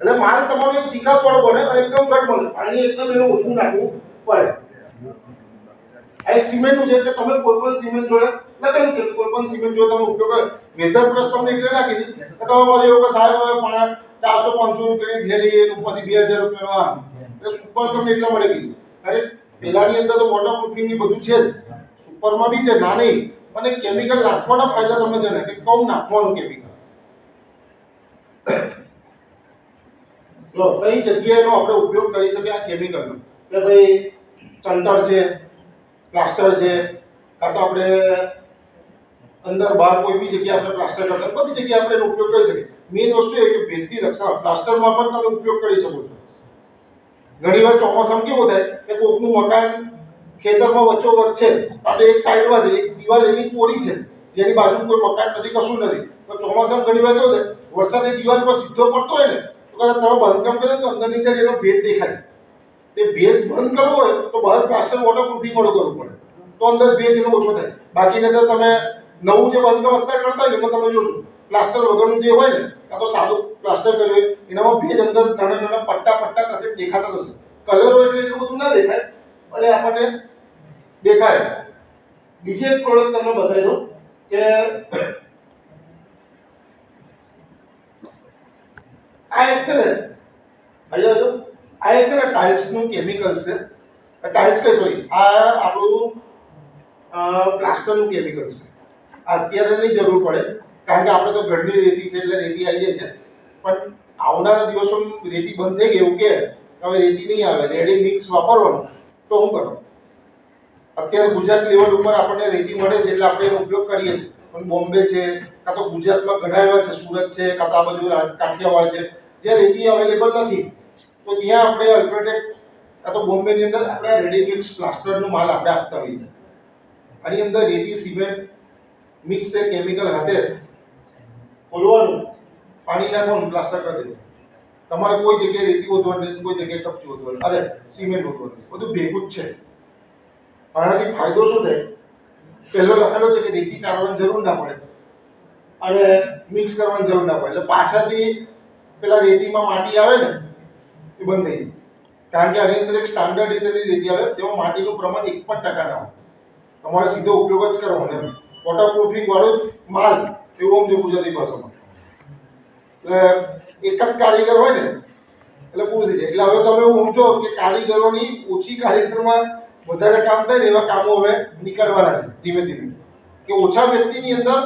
એટલે મારે તમારો એક ચીકાસ વાળો બને અને એકદમ ઘટ બને. પાણી એકદમ એવું ઓછું નાખવું પડે. આ એક સિમેન્ટનું છે કે તમે કોઈ પણ સિમેન્ટ જોડે લખેલું છે કોઈ પણ સિમેન્ટ જોડે તમે ઉપયોગ કરો. વેધર પ્લસ તમને એટલે નાખી દીધી કે તમે પાછું એવું કે સાહેબ પાંચ, ચારસો, પાંચસો રૂપિયાની ઢેલી એનું ઉપરથી બે હજાર રૂપિયા સુપર તમને એટલા મળી ગયું અરે પેલાની અંદર તો વોટર પ્રૂફિંગની બધું છે જ. સુપરમાં બી છે ના નહીં અને કેમિકલ નાખવાના ફાયદા તમને ને કે કમ નાખવાનું કેમિકલ લો, કઈ જગ્યાએનો આપણે ઉપયોગ કરી શકીએ આ કેમિકલનો કે ભાઈ ચંતર છે પ્લાસ્ટર છે, કાં તો આપણે અંદર બહાર કોઈ બી જગ્યાએ આપણે પ્લાસ્ટર કરતા બધી જગ્યાએ આપણે એનો ઉપયોગ કરી શકીએ. મેઇન વસ્તુ એ કે ભેદથી રક્ષા પ્લાસ્ટરમાં પણ તમે ઉપયોગ કરી શકો છો. ઘણી વાર ચોમાસામાં કેવું થાય કે કોકનું મકાન ખેતરમાં વચ્ચો વચ્ચે કાં તો એક સાઈડમાં છે, એક દિવાલ એવી કોરી છે, જેની બાજુ કોઈ મકાન નથી, કશું નથી. તો ચોમાસામાં ઘણીવાર કેવું થાય, વરસાદની દિવાલ પર સીધો પડતો હોય ને, તો કદાચ તમે બાંધકામ કરો તો અંદરની સાઈડ એનો ભેદ દેખાય. તે ભેજ બંધ કરવો હોય તો બહાર પ્લાસ્ટર વોટરપ્રૂફિંગ વાળું કરવું પડે. તો અંદર ભેજ એનો ઓછો થાય. બાકી નહીંતર તમે નવું જે બંધકામ અત્યારે કરતા હોય એમાં તમે જોજો. પ્લાસ્ટર વગરનું જે હોય ને, કાં તો સાદું પ્લાસ્ટર કર્યું હોય એનામાં ભેજ અંદર નાના નાના પટ્ટા પટ્ટા કશે દેખાતા થશે કલર એટલે એટલું બધું ના દેખાય, પણ આપણને દેખાય. બીજી એક પ્રોડક્ટ તમને બતાવી દઉં કે આ એક છે ને ભાઈ જો આ એક છે ને ટાઇલ્સનું કેમિકલ છે. ટાઇલ્સ કઈ સોરી, આ આપણું પ્લાસ્ટરનું કેમિકલ છે. અત્યારે નહીં જરૂર પડે. કારણ કે આપણે તો ઘરની રેતી છે એટલે રેતી આવી જાય છે. પણ આવનારા દિવસોમાં રેતી બંધ થઈ ગઈ, એવું કે હવે રેતી નહીં આવે રેડી મિક્સ વાપરવાનું. તો હું કરું? અત્યારે ગુજરાત લેવલ ઉપર આપણને રેતી મળે છે એટલે આપણે એનો ઉપયોગ કરીએ છીએ. પણ બોમ્બે છે, કાં તો ગુજરાતમાં ઘણા એવા છે, સુરત છે, કાં તો આ બધું કાઠિયાવાડ છે જે રેતી અવેલેબલ નથી. તો ત્યાં આપણે અલ્ટ્રાટેક કાં તો બોમ્બેની અંદર આપણે રેડી મિક્સ પ્લાસ્ટરનો માલ આપણે આપતા હોઈએ આની અંદર રેતી, સિમેન્ટ મિક્સ કેમિકલ હાથે ખોલવાનું. પાણી નાખવાનું પ્લાસ્ટર કરી દેવાનું. તમારે કોઈ જગ્યાએ રેતી ઓતવાની કોઈ જગ્યાએ કપચી ઓતવાની. અરે, સિમેન્ટ ઓતવાની. બધું ભેગું જ છે. આનાથી ફાયદો શું થાય? પહેલો લખેલો છે કે રેતી ચાલવાની જરૂર ના પડે. અને મિક્સ કરવાની જરૂર ના પડે. એટલે પાછળથી પેલા રેતીમાં માટી આવે ને, એ બંધ થઈ કારણ કે આની અંદર એક સ્ટાન્ડર્ડ રીતેની રેતી આવે, તેમાં માટીનું પ્રમાણ એક પણ ટકા ના હોય. તમારે સીધો ઉપયોગ જ કરવાનો વોટરપ્રૂફિંગ વાળો માલ એવું સમજો ગુજરાતી ભાષામાં. એટલે એક જ કારીગર હોય ને, એટલે પૂરું થઈ જાય એટલે હવે તમે એવું સમજો કે કારીગરોની ઓછી કારીગરમાં વધારે કામ થાય ને એવા કામો હવે નીકળવાના છે, ધીમે ધીમે. કે ઓછા વ્યક્તિની અંદર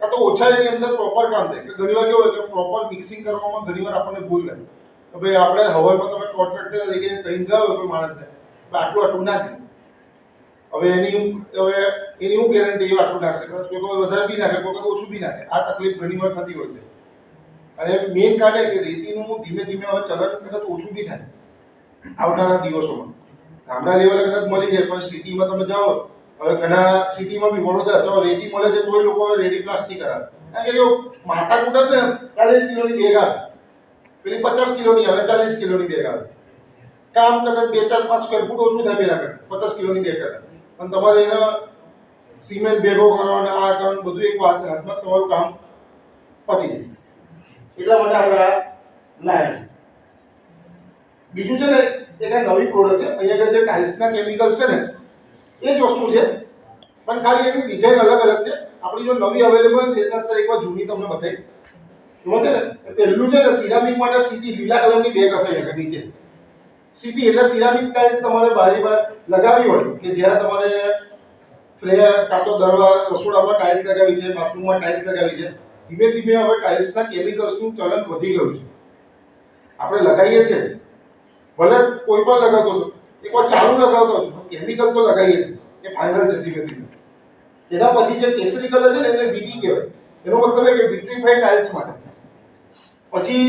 કાં તો ઓછા એની અંદર પ્રોપર કામ થાય. કે ઘણીવાર કેવું હોય કે પ્રોપર મિક્સિંગ કરવામાં ઘણીવાર આપણને ભૂલ થાય. કે ભાઈ આપણે હવાઈમાં તમે કોન્ટ્રાક્ટર તરીકે કહીને ગયો કોઈ માણસને. આટલું આટલું નાખી હવે એની હવે એની હું ગેરંટી આટલું નાખશે કદાચ કોઈ કોઈ વધારે બી નાખે, કોઈ ઓછું બી નાખે, આ તકલીફ ઘણીવાર થતી હોય છે. અને મેઇન કારણ એ કે રેતીનું ધીમે ધીમે હવે ચલણ કદાચ ઓછું બી થાય. આવનારા દિવસોમાં. ગામડા લેવલે કદાચ મળી જાય, પણ સિટીમાં તમે જાઓ, હવે ઘણા સિટીમાં બી વડોદરા, જો રેતી મળે છે તોય લોકો હવે રેડી પ્લાસ્ટિક કરાવે. કારણ કે જો માતા કૂટે ને, ચાલીસ કિલોની બેગ આવે. પેલી પચાસ કિલોની આવે, ચાલીસ કિલોની બેગ આવે. કામ કદાચ બે ચાર પાંચ સ્ક્વેર ફૂટ ઓછું થાય પેલા કરતા, પચાસ કિલોની બેગ કરતા. પણ તમારે એને સિમેન્ટ ભેગો કરવાના આ કરો બધું એક વાત હાથમાં તમારું કામ પતી જાય. એટલા માટે આપણે આ લાયા બીજું છે ને, એક નવી પ્રોડક્ટ છે. અહીંયા જે ટાઇલ્સના કેમિકલ્સ છે ને, એ જ વસ્તુ છે. પણ ખાલી એની ડિઝાઇન અલગ અલગ છે. આપણી જો નવી અવેલેબલ છે અત્યારે એકવાર જૂની તમને બતાવી એમાં છે ને, પહેલું છે ને સિરામિક માટે સીધી લીલા કલરની અહીંયા આગળ નીચે. સીધી એટલે સિરામિક ટાઇલ્સ તમારે બારી બાર લગાવી હોય કે જ્યાં તમારે ફ્લેર કાં તો દરવા, રસોડામાં ટાઇલ્સ લગાવી છે બાથરૂમમાં ટાઇલ્સ લગાવી છે, ધીમે ધીમે હવે ટાઇલ્સના કેમિકલ્સનું ચલણ વધી ગયું છે. આપણે લગાવીએ છીએ. ભલે કોઈ પણ લગાવતો છો એકવાર ચાલુ લગાવતો છો કેમિકલ તો લગાવીએ છીએ. એ ફાઇનલ છે ધીમે ધીમે. એના પછી જે કેસરી કલર છે ને, એને વીટી કહેવાય. એનો મતલબ એ કે વિટ્રીફાઈડ ટાઇલ્સ માટે. પછી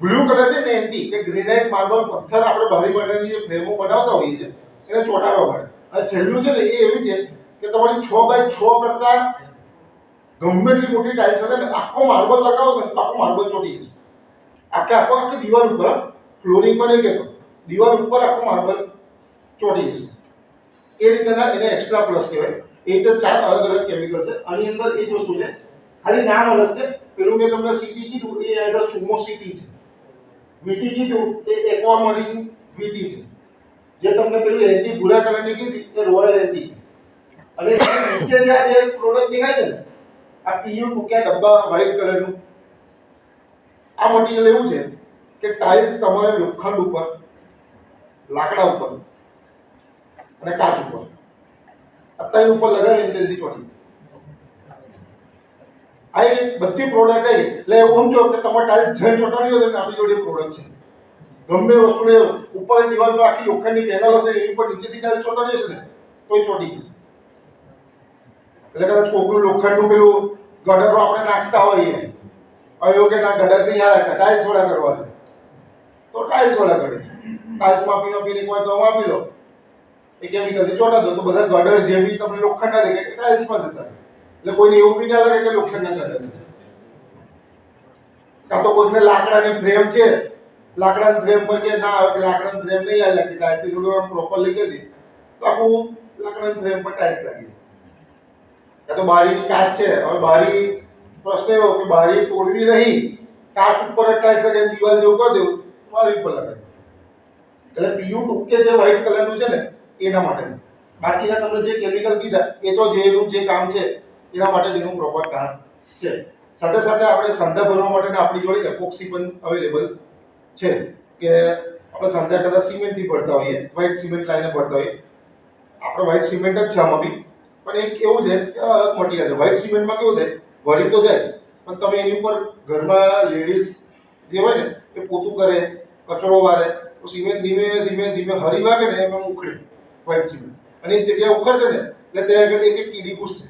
બ્લુ કલર છે ને એન્ટી કે ગ્રેનાઇટ માર્બલ પથ્થર આપણે બારી માટેની જે ફ્રેમો બનાવતા હોઈએ છીએ, એને ચોંટાડવા માટે અને છેલ્લું છે ને એ એવી છે કે તમારી છ બાય છ કરતા ગમે એટલી મોટી ટાઇલ્સ હશે ને આખો માર્બલ લગાવો ને આખો માર્બલ ચોટી જશે. આખે આખો આખી દિવાલ ઉપર ફ્લોરિંગમાં નહીં કહેતો, દિવાલ ઉપર આખો માર્બલ ચોટી જશે. એ રીતેના એને એક્સ્ટ્રા પ્લસ કહેવાય. એ રીતે ચાર અલગ અલગ કેમિકલ છે. આની અંદર એ જ વસ્તુ છે. ખાલી નામ અલગ છે. પેલું મેં તમને સિટી કીધું, એ આગળ સુમો સિટી છે. વીટી કીધું એ એક્વામરીન વીટી છે. જે તમને પેલું એન્ટી ભૂરા કલરની કીધી, એ રોયલ એન્ટી છે. અને નીચે જે આ બે પ્રોડક્ટ દેખાય છે ને, આ પીયુ ટૂંકા ડબ્બા વ્હાઇટ કલરનું, આ મટીરિયલ એવું છે કે ટાઇલ્સ તમારે લોખંડ ઉપર, લાકડા ઉપર અને કાચ ઉપર. અત્યારે ઉપર લગાવી એટલે પડી આ બધી પ્રોડક્ટ આવી એટલે હું જો કે તમારે ટાઈલ જઈને ચોટાડી હોય તો આપણી જોડે પ્રોડક્ટ છે. ગમે વસ્તુ લે ઉપર દિવાલ પર આખી લોખંડની પેનલ હશે, એની પર નીચેથી ટાઇલ્સ ચોટાડી હશે ને તોય ચોટી જશે. એટલે કદાચ કોકનું લોખંડનું પેલું ગડરો આપણે નાખતા હોઈએ. હવે એવું કે ના, ગડર નહીં આવે, ટાઇલ્સ વાળા કરવા છે. તો ટાઇલ્સ વાળા કરે. ટાઇલ્સ માપી માપીને એકવાર તો માપી લો. એ કેમિકલથી ચોટા દો તો બધા ગડર જેવી તમને લોખંડના દેખાય ટાઇલ્સમાં જતા રહે. એટલે કોઈને એવું બી ના લાગે કે લોખંડના ગડર છે કાં તો કોઈને લાકડાની ફ્રેમ છે, લાકડાની ફ્રેમ પર કે ના આવે, કે લાકડાની ફ્રેમ નહીં આવે લાગી ટાઇલ્સ જોડે આમ પ્રોપરલી કરી દી તો આખું લાકડાની ફ્રેમ પર ટાઇલ્સ લાગી. કાં તો બારીની કાચ છે, હવે બારી પ્રશ્ન એવો કે બારી તોડવી નહીં, કાચ ઉપર જ ટાઇલ્સ લગાવી દિવાલ જેવું કરી દેવું બારી ઉપર લગાવી એટલે પીયુ ટૂંકે જે વ્હાઈટ કલરનું છે ને, એના માટે બાકીના તમને જે કેમિકલ દીધા એ તો જેનું જે કામ છે એના માટે જ પ્રોપર કારણ છે. સાથે સાથે આપણે સાંધા ભરવા માટેના આપણી જોડે એપોક્સી પણ અવેલેબલ છે. કે આપણે સાંધા કદાચ સિમેન્ટથી ભરતા હોઈએ વ્હાઇટ સિમેન્ટ લાઈને ભરતા હોઈએ. આપણે વ્હાઇટ સિમેન્ટ જ છે આમાં બી. પણ એક એવું છે કે અલગ મટીરિયલ છે. વ્હાઇટ સિમેન્ટમાં કેવું થાય વળી તો જાય, પણ તમે એની ઉપર ઘરમાં લેડીઝ જે હોય ને, એ પોતું કરે, કચરો વારે, તો સિમેન્ટ ધીમે ધીમે ધીમે હરી વાગે ને, એમાં ઉખડે વ્હાઇટ સિમેન્ટ અને એ જગ્યાએ ઉખડશે ને, એટલે ત્યાં આગળ એક એક કીડી ઘૂસશે.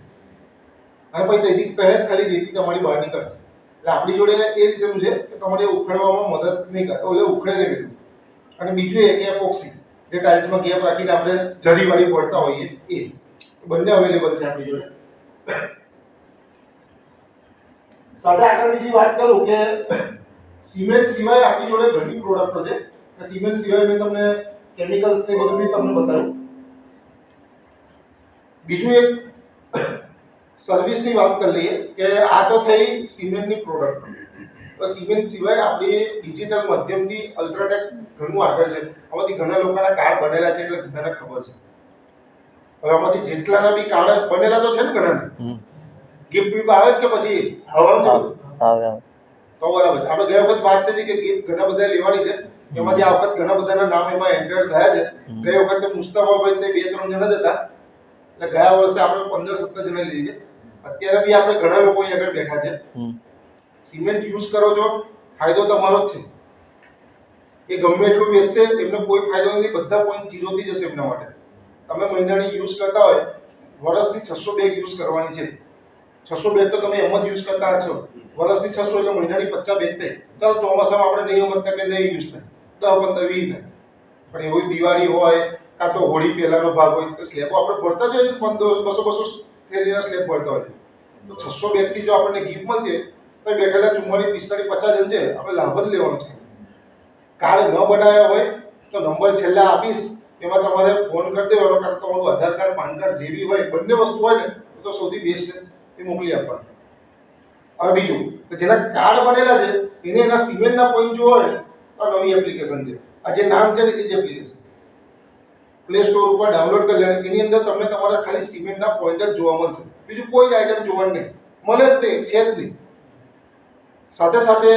અને પછી તેથી પહેજ ખાલી રેતી તમારી બહાર નીકળશે. એટલે આપણી જોડે એ રીતેનું છે કે તમારે ઉખડવામાં મદદ નહીં કરે. એટલે ઉખડે નહીં બેઠું અને બીજું એ કે એપોક્સી. જે ટાઇલ્સમાં ગેપ રાખીને આપણે જરીવાળી પડતા હોઈએ એ. બંને અવેલેબલ છે આપણી જોડે. સાથે આગળ બીજી વાત કરું કે સિમેન્ટ સિવાય આપણી જોડે ઘણી પ્રોડક્ટો છે. સિમેન્ટ સિવાય મેં તમને કેમિકલ્સ ને બધું બી તમને બતાવ્યું બીજું એક સર્વિસની વાત કરી લઈએ કે આ તો થઈ સિમેન્ટની પ્રોડક્ટ તો સિમેન્ટ સિવાય આપણી ડિજિટલ માધ્યમથી અલ્ટ્રાટેક ઘણું આગળ છે. આમાંથી ઘણા લોકોના કાર્ડ બનેલા છે એટલે બધાને ખબર છે. હવે આમાંથી જેટલાના બી કાર્ડ બનેલા તો છે ને ઘણા ગિફ્ટ બી આવે છે કે પછી? હવાનું તો બરાબર. આપણે ગયા વખત વાત કરી કે ગિફ્ટ ઘણા બધા લેવાની છે. એમાંથી આ વખત ઘણા બધાના નામ એમાં એન્ટર થયા છે. ગયા ગઈ વખતે મુસ્તફાભાઈ બે ત્રણ જણા જ હતા. એટલે ગયા વર્ષે આપણે પંદર સત્તર જણા લીધી છે. અત્યારે બી આપણે ઘણા લોકો અહીં આગળ બેઠા છે. સિમેન્ટ યુઝ કરો છો ફાયદો તમારો જ છે. એ ગમે એટલું વેચશે એમને કોઈ ફાયદો નથી બધા પોઈન્ટ જીરો થઈ જશે એમના માટે. તમે મહિનાની યુઝ કરતા હોય વર્ષની છસો બેગ યુઝ કરવાની છે. છસો બેગ તો તમે એમ જ યુઝ કરતા છો વર્ષની છસો એટલે મહિનાની પચાસ બેગ થાય ચાલો ચોમાસામાં આપણે નહીં સમજતા કે નહીં યુઝ થાય. દસ પંદર વીસ થાય પણ એવું દિવાળી હોય કાં તો હોળી પહેલાનો ભાગ હોય તો સ્લેબો આપણે ભરતા જ હોય પંદર બસો બસો થેલીના સ્લેબ ભરતા હોય છસો વ્યક્તિ જો આપણને ગિફ્ટ મળતી તો બેઠેલા ચુમ્માલીસ, પિસ્તાલીસ, પચાસ જણ છે, આપણે લાભ જ લેવાનો છે. કાર્ડ ન બનાવ્યા હોય, તો નંબર છેલ્લા આપીશ, એમાં તમારે ફોન કરી દેવાનો, કાં તો તમારું આધાર કાર્ડ, પાન કાર્ડ જે બી હોય, બંને વસ્તુ હોય ને તો સૌથી બેસ્ટ છે, એ મોકલી આપવાનું. હવે બીજું કે જેના કાર્ડ બનેલા છે, એને એના સિમેન્ટના પોઈન્ટ જો હોય, તો નવી એપ્લિકેશન છે. આ જે નામ છે ને, એ જ એપ્લિકેશન પ્લે સ્ટોર ઉપર ડાઉનલોડ કરી લેવાની. એની અંદર તમને તમારા ખાલી સિમેન્ટના પોઈન્ટ જ જોવા મળશે. બીજું કોઈ આઈટમ જોવા નહીં. મળે જ નહીં છે જ નહીં સાથે સાથે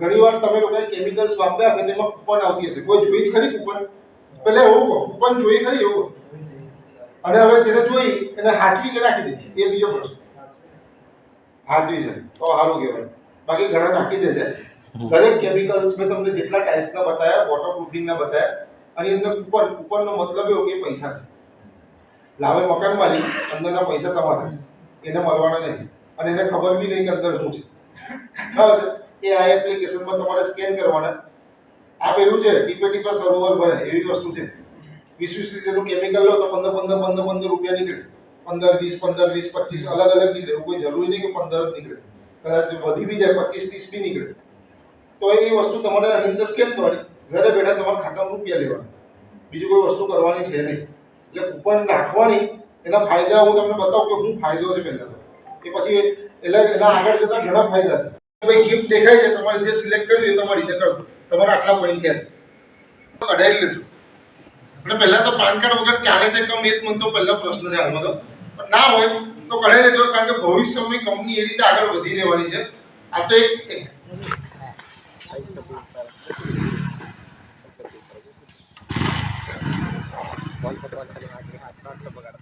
ઘણીવાર તમે લોકોએ કેમિકલ્સ વાપર્યા હશે તેમાં કૂપન આવતી હશે. કોઈ જોઈ જ ખરી કૂપન પહેલા એવું કૂપન જોઈ ખરી એવું અને હવે જેને જોઈ, એને હાચવી કે નાખી દીધી એ બીજો પ્રશ્ન. હાચવી છે. તો સારું કહેવાય. બાકી ઘણા નાખી દે છે. દરેક કેમિકલ્સ મેં તમને જેટલા ટાઇલ્સના બતાવ્યા વોટરપ્રૂફિંગના બતાવ્યા આની અંદર કૂપન કૂપનનો મતલબ એવો કે પૈસા છે. લાવે મકાન માલિક, અંદરના પૈસા તમારા છે. એને મળવાના નહીં. અને એને ખબર બી નહીં કે અંદર શું છે. બરાબર એ આ એપ્લિકેશનમાં તમારે સ્કેન કરવાના. આ પેલું છે ટીપે ટીપે સરોવર ભરે, એવી વસ્તુ છે. વીસ વીસ લીટરનું કેમિકલ લો તો પંદર પંદર પંદર પંદર રૂપિયા નીકળે. પંદર, વીસ પંદર, વીસ, પચીસ, અલગ અલગ નીકળે. એવું કોઈ જરૂરી નહીં કે પંદર જ નીકળે. કદાચ વધી બી જાય, પચીસ, ત્રીસ બી નીકળે. તો એ વસ્તુ તમારે આની અંદર સ્કેન કરવાની. ઘરે બેઠા તમારા ખાતામાં રૂપિયા લેવાના. બીજું કોઈ વસ્તુ કરવાની છે નહીં. એટલે કૂપન નાખવાની એના ફાયદા હું તમને બતાવું કે હું ફાયદો છે પહેલાં તો. એ પછી એટલે એના આગળ જતા ઘણા ફાયદા છે. ભાઈ ગિફ્ટ દેખાય છે, તમારે જે સિલેક્ટ કર્યું એ તમારી રીતે કરો. તમારા આટલા પોઈન્ટ થયા છે. અઢાઈ લીધું. અને પહેલાં તો પાન કાર્ડ વગર ચાલે છે કમ એ જ મને તો પહેલાં પ્રશ્ન છે હાલમાં તો. પણ ના હોય તો કઢાઈ લેજો, કારણ કે ભવિષ્યમાં કંપની એ રીતે આગળ વધી રહેવાની છે. આ તો એક કોલ સપોર્ટ કરીને આટલી